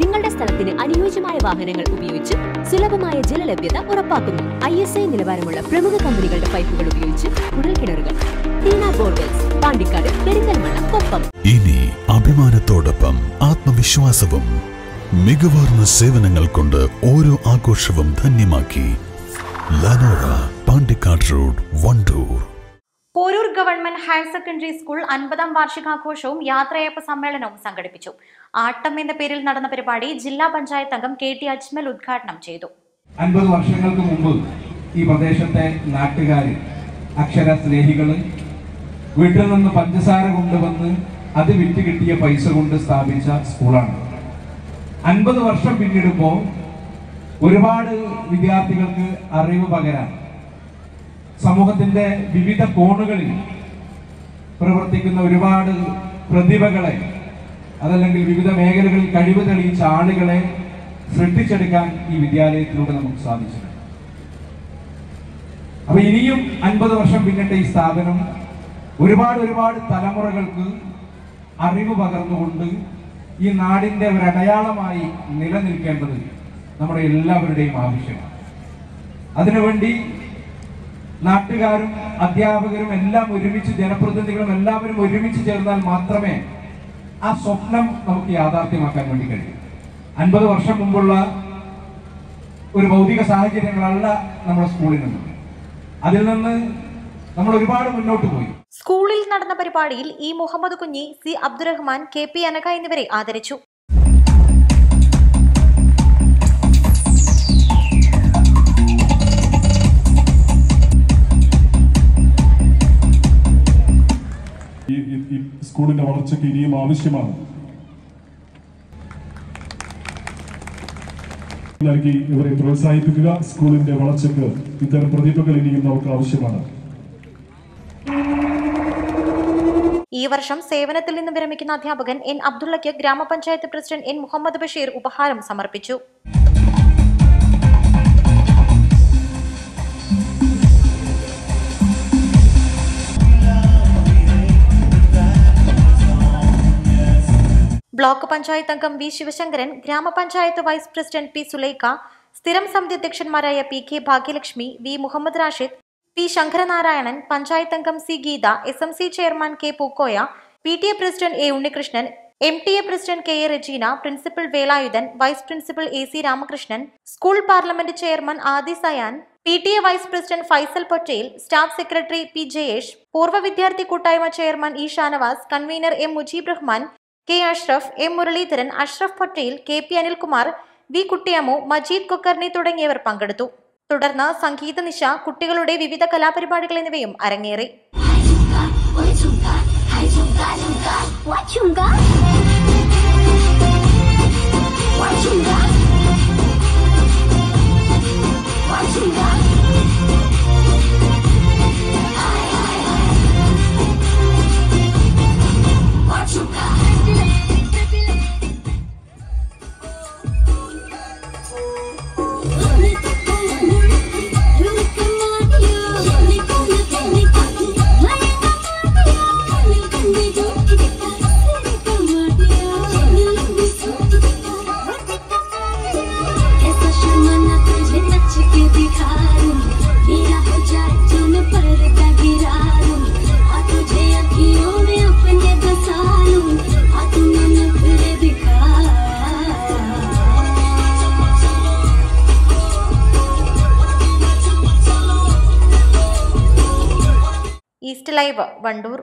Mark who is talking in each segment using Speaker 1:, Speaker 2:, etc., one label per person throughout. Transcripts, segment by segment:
Speaker 1: നിങ്ങളുടെ സ്ഥലത്തിന് അനുയോജ്യമായ വാഹനങ്ങൾ ഉപയോഗിച്ച് സുലഭമായ ജലലഭ്യത ഉറപ്പാക്കുന്നു. ഐ എസ് ഐ നിലവാരമുള്ള പ്രമുഖ കമ്പനികളുടെ പൈപ്പുകൾ ഉപയോഗിച്ച് കുഴൽക്കിണറുകൾ ടീന പാണ്ടിക്കാട് പെരിന്തൽമണ്ണ കൊപ്പം.
Speaker 2: ഇനി അഭിമാനത്തോടൊപ്പം ആത്മവിശ്വാസവും മികവാർന്ന സേവനങ്ങൾ കൊണ്ട് ഓരോ ആഘോഷവും ധന്യമാക്കി Lanora Pandikkad road Wandoor.
Speaker 3: Government higher secondary school അൻപതാം വാർഷികാഘോഷവും യാത്രയയപ്പ് സമ്മേളനവും സംഘടിപ്പിച്ചു. ആട്ടം എന്ന പേരിൽ നടന്ന പരിപാടി ജില്ലാ പഞ്ചായത്ത് അംഗം കെ ടി അജ്മൽ ഉദ്ഘാടനം ചെയ്തു.
Speaker 4: അൻപത് വർഷങ്ങൾക്ക് മുമ്പ് ഈ പ്രദേശത്തെ നാട്ടുകാർ അക്ഷര സ്നേഹികൾ വീട്ടിൽ നിന്ന് പഞ്ചസാര കൊണ്ടുവന്ന് അത് വിറ്റ് കിട്ടിയ പൈസ കൊണ്ട് സ്ഥാപിച്ച സ്കൂളാണ്. അൻപത് വർഷം പിന്നിടുമ്പോൾ ഒരുപാട് വിദ്യാർത്ഥികൾക്ക് അറിവ് പകരാൻ സമൂഹത്തിന്റെ വിവിധ കോണുകളിൽ പ്രവർത്തിക്കുന്ന ഒരുപാട് പ്രതിഭകളെ അതല്ലെങ്കിൽ വിവിധ മേഖലകളിൽ കഴിവ് തെളിയിച്ച ആളുകളെ സൃഷ്ടിച്ചെടുക്കാൻ ഈ വിദ്യാലയത്തിലൂടെ നമുക്ക് സാധിച്ചിട്ടുണ്ട്. അപ്പൊ ഇനിയും അൻപത് വർഷം പിന്നിട്ട ഈ സ്ഥാപനം ഒരുപാട് ഒരുപാട് തലമുറകൾക്ക് അറിവ് പകർന്നുകൊണ്ട് ഈ നാടിന്റെ ഒരു അടയാളമായി നിലനിൽക്കേണ്ടത് നമ്മുടെ എല്ലാവരുടെയും ആവശ്യമാണ്. അതിനുവേണ്ടി നാട്ടുകാരും അധ്യാപകരും എല്ലാം ഒരുമിച്ച് ജനപ്രതിനിധികളും എല്ലാവരും ഒരുമിച്ച് ചേർന്നാൽ മാത്രമേ ആ സ്വപ്നം നമുക്ക് യാഥാർത്ഥ്യമാക്കാൻ വേണ്ടി കഴിയൂ. അൻപത് വർഷം മുമ്പുള്ള ഒരു ഭൗതിക സാഹചര്യങ്ങളല്ല നമ്മുടെ സ്കൂളിൽ നിന്ന്. അതിൽ നിന്ന് നമ്മൾ ഒരുപാട് മുന്നോട്ട് പോയി.
Speaker 3: സ്കൂളിൽ നടന്ന പരിപാടിയിൽ E Muhammad Kunhi C Abdurahman K P Anaka എന്നിവരെ ആദരിച്ചു.
Speaker 5: സ്കൂളിന്റെ വളർച്ചയ്ക്ക് ഇനിയും ആവശ്യമാണ്. നൽകി ഇവരെ പ്രോത്സാഹിപ്പിക്കുക. സ്കൂളിന്റെ വളർച്ചയ്ക്ക് ഇത്തരം പ്രതിഭകൾ ഇനിയും നമുക്ക് ആവശ്യമാണ്.
Speaker 3: ഈ വർഷം സേവനത്തിൽ നിന്ന് വിരമിക്കുന്ന അധ്യാപകൻ എൻ അബ്ദുള്ളയ്ക്ക് ഗ്രാമപഞ്ചായത്ത് പ്രസിഡന്റ് എൻ മുഹമ്മദ് ബഷീർ ഉപഹാരം സമർപ്പിച്ചു. ബ്ലോക്ക് പഞ്ചായത്ത് അംഗം വി ശിവശങ്കരൻ ഗ്രാമപഞ്ചായത്ത് വൈസ് പ്രസിഡന്റ് പി സുലൈഖ സ്ഥിരം സമിതി അധ്യക്ഷന്മാരായ P K Bhagyalakshmi V Muhammad Rashid P Sankaranarayanan panchayat അംഗം C Geetha S M C chairman K Pookoya P T A president A Unnikrishnan M T A president K A Rejeena principal Velayudhan vice principal A C Ramakrishnan school parliament chairman Adi Sayan P T A vice president Faisal Patel staff secretary P Jayesh പൂർവ വിദ്യാർത്ഥി കൂട്ടായ്മ chairman E Shanavas convener M Mujeeb Rahman K Ashraf M Muraleedharan Ashraf Patel K P Anilkumar V Kuttiyamu Majeed Kokkarni തുടങ്ങിയവർ പങ്കെടുത്തു തുടർന്ന് സംഗീത നിശ കുട്ടികളുടെ വിവിധ കലാപരിപാടികൾ എന്നിവയും അരങ്ങേറി
Speaker 6: What? What you
Speaker 3: got? Live Wandoor.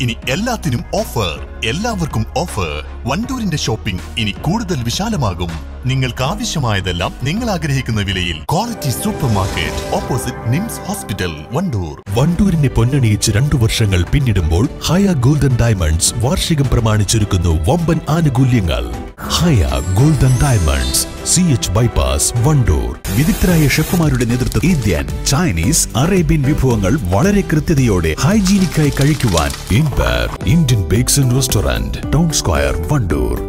Speaker 7: ഇനി എല്ലാത്തിനും ഓഫർ. എല്ലാവർക്കും ഓഫർ. വണ്ടൂരിന്റെ ഷോപ്പിംഗ് ഇനി കൂടുതൽ വിശാലമാകും. നിങ്ങൾക്ക് ആവശ്യമായതെല്ലാം നിങ്ങൾ ആഗ്രഹിക്കുന്ന വിലയിൽ. Quality super market opposite NIMS hospital Wandoor.
Speaker 2: വണ്ടൂരിനെ പൊന്നണിയിച്ച് രണ്ടു വർഷങ്ങൾ പിന്നിടുമ്പോൾ ഹയ ഗോൾഡൻ ഡയമണ്ട്സ് വാർഷികം പ്രമാണിച്ചൊരുക്കുന്നു വമ്പൻ ആനുകൂല്യങ്ങൾ. Haya golden diamonds C H bypass Wandoor. വിദഗ്ധരായ ഷെഫുമാരുടെ നേതൃത്വം ഇന്ത്യൻ ചൈനീസ് അറേബ്യൻ വിഭവങ്ങൾ വളരെ കൃത്യതയോടെ ഹൈജീനിക്കായി കഴിക്കുവാൻ empire Indian bakes and restaurant town square Wandoor.